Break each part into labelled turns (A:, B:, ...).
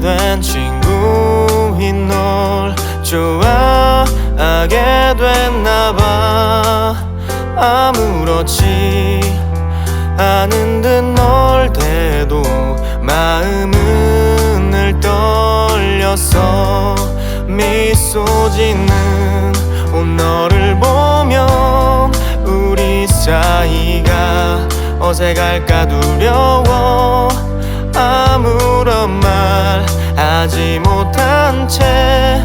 A: 된 친구인 널 좋아하게 됐나봐. 아무렇지 않은 듯 널 대도 마음은 늘 떨렸어. 미소 짓는 온 너를 보면 우리 사이가 어색할까 두려워. 아무 런 말 하지 못한 채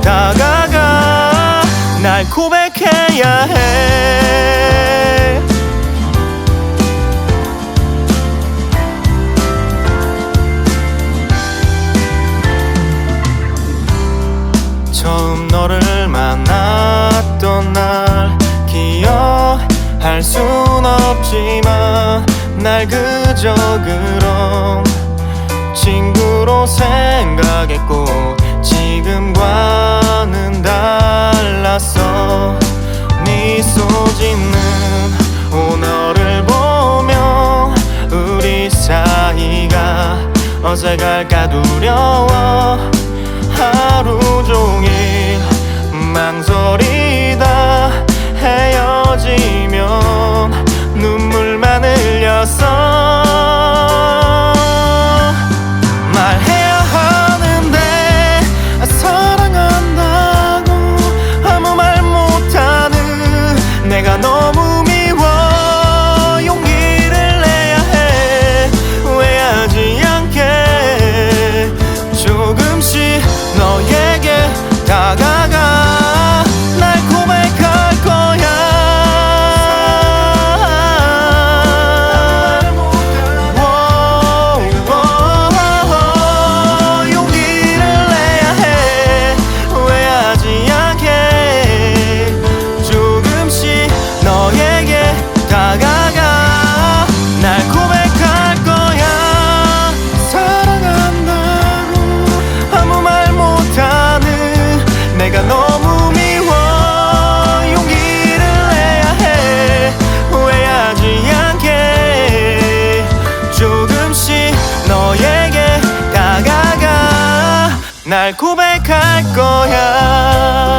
A: 다가가 날 고백해야 해. 처음 너를 만났던 날 기억할 순 없지만 날 그저 그런 친구로 생각했고 지금과는 달랐어 미소 짓는 오너를 보며 우리 사이가 어색할까 두려워 하루 종일 날 고백할 거야